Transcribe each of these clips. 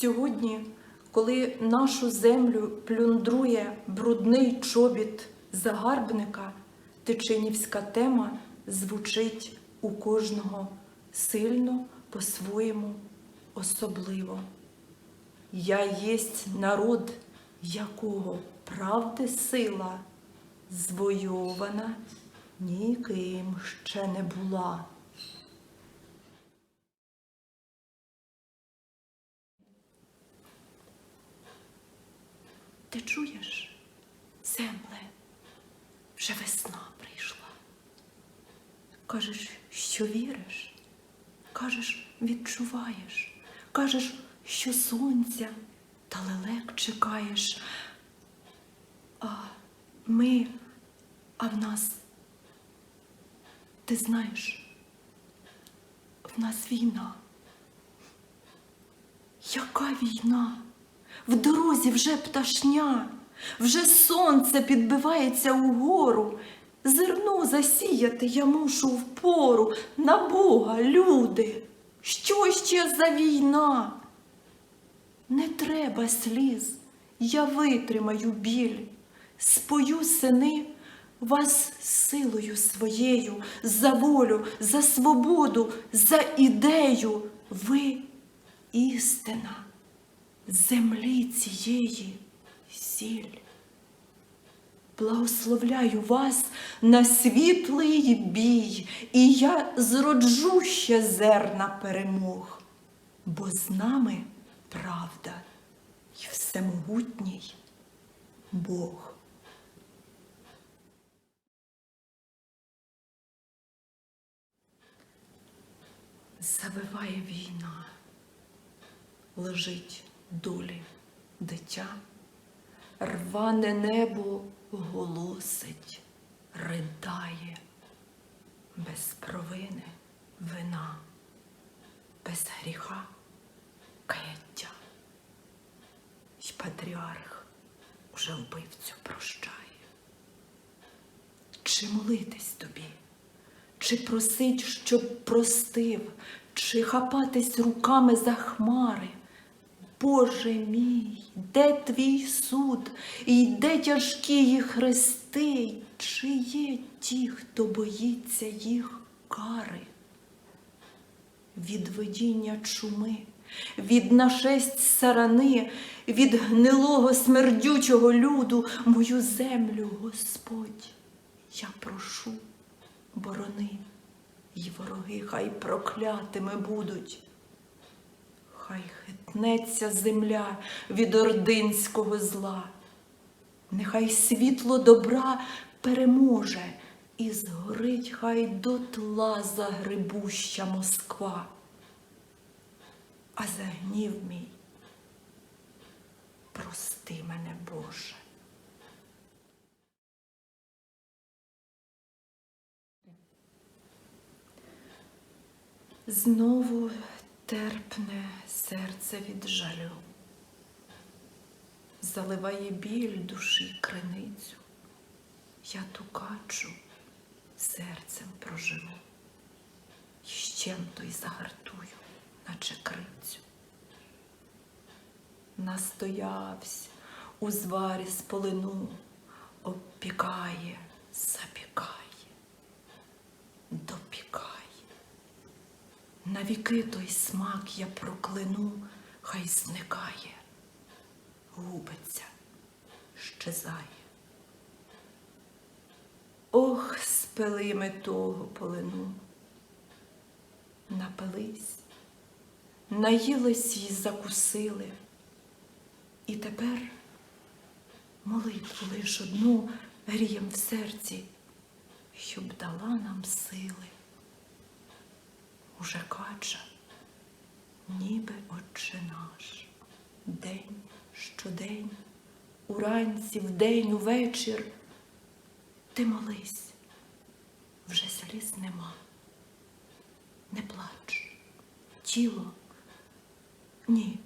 Сьогодні, коли нашу землю плюндрує брудний чобіт загарбника, тичинівська тема звучить у кожного сильно по-своєму особливо. Я єсть народ, якого правди сила звойована ніким ще не була. Ти чуєш, земле, вже весна прийшла. Кажеш, що віриш, кажеш, відчуваєш, кажеш, що сонця та лелек чекаєш. А ми, а в нас, ти знаєш, в нас війна. Яка війна? В дорозі вже пташня, вже сонце підбивається угору. Зерно засіяти я мушу впору на Бога, люди. Що ще за війна? Не треба сліз, я витримаю біль, спою сини вас силою своєю, за волю, за свободу, за ідею. Ви істина землі цієї сіль. Благословляю вас на світлий бій, і я зроджу ще зерна перемог, бо з нами правда і всемогутній Бог. Завиває війна, лежить долі дитя, рване небо голосить, ридає, без провини вина, без гріха каяття. І патріарх уже вбивцю прощає. Чи молитись тобі? Чи просить, щоб простив, чи хапатись руками за хмари? Боже мій, де твій суд, і де тяжкі їх хрести, чи є ті, хто боїться їх кари? Від видіння чуми, від нашесть сарани, від гнилого смердючого люду мою землю, Господь, я прошу, борони, і вороги хай проклятими будуть. Хай хитнеться земля від ординського зла, нехай світло добра переможе, і згорить хай дотла загребуща Москва. А за гнів мій, прости мене, Боже. Знову терпне серце від жалю, заливає біль душі криницю. Я ту качу серцем проживу, щем той загартую, наче крицю. Настоявсь у зварі з полину, обпікає, запікає, Навіки той смак я прокляну, хай зникає, губиться, щезає. Ох, спили ми того полину. Напились, наїлись й закусили. І тепер молитву лиш одну грієм в серці, щоб дала нам сили. Уже кача, ніби отче наш, день щодень, уранці, вдень, увечір. Ти молись, вже сліз нема, не плач, тіло ні,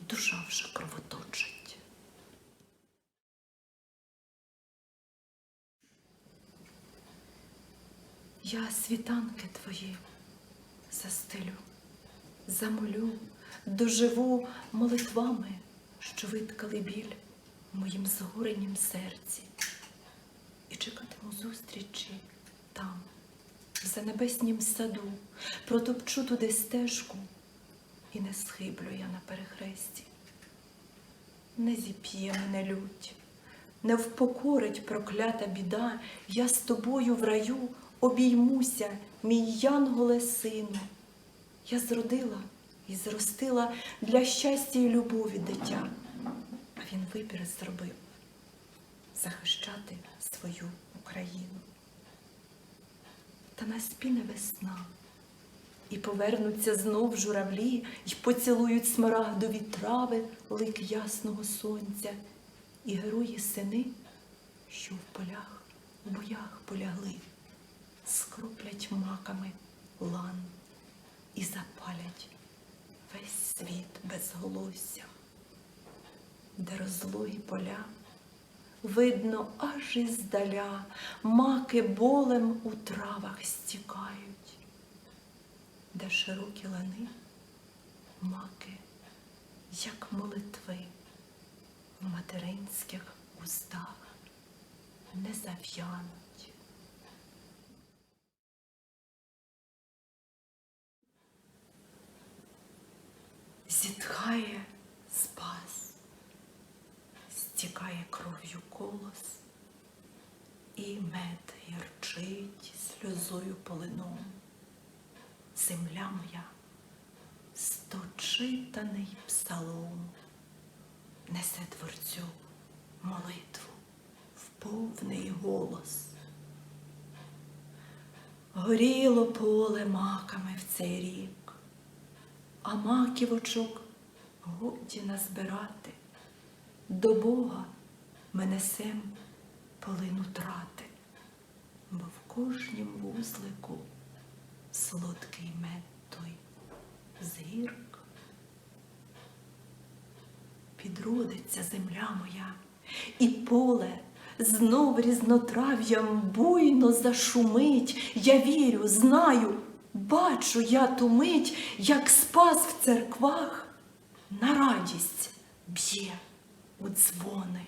душа вже кровоточить. Я світанки твої застелю, замолю, доживу молитвами, що виткали біль в моїм згоренім серці, і чекатиму зустрічі там, в занебеснім саду, протопчу туди стежку, і не схиблю я на перехресті. Не зіп'є мене лють, не впокорить проклята біда, я з тобою в раю обіймуся, мій янголе сину. Я зродила і зростила для щастя і любові дитя, а він вибір зробив захищати свою Україну. Та наспіне весна, і повернуться знов журавлі, й поцілують смарагдові трави лик ясного сонця, і герої сини, що в полях, в боях полягли, скроплять маками лан і запалять весь світ безголосся, де розлогі поля. Видно, аж іздаля маки болем у травах стікають, де широкі лани, маки, як молитви в материнських устах не зав'януть. Зітхає спас, стікає кров'ю колос, і мед ярчить сльозою полином. Земля моя, сточитаний псалом, несе творцю молитву в повний голос. Горіло поле маками в цей рік, а маківочок годі назбирати. До Бога ми несем полину трати, бо в кожнім вузлику солодкий мед той згірк. Підродиться земля моя, і поле знов різнотрав'ям буйно зашумить. Я вірю, знаю, бачу я ту мить, як спас в церквах на радість б'є у дзвони.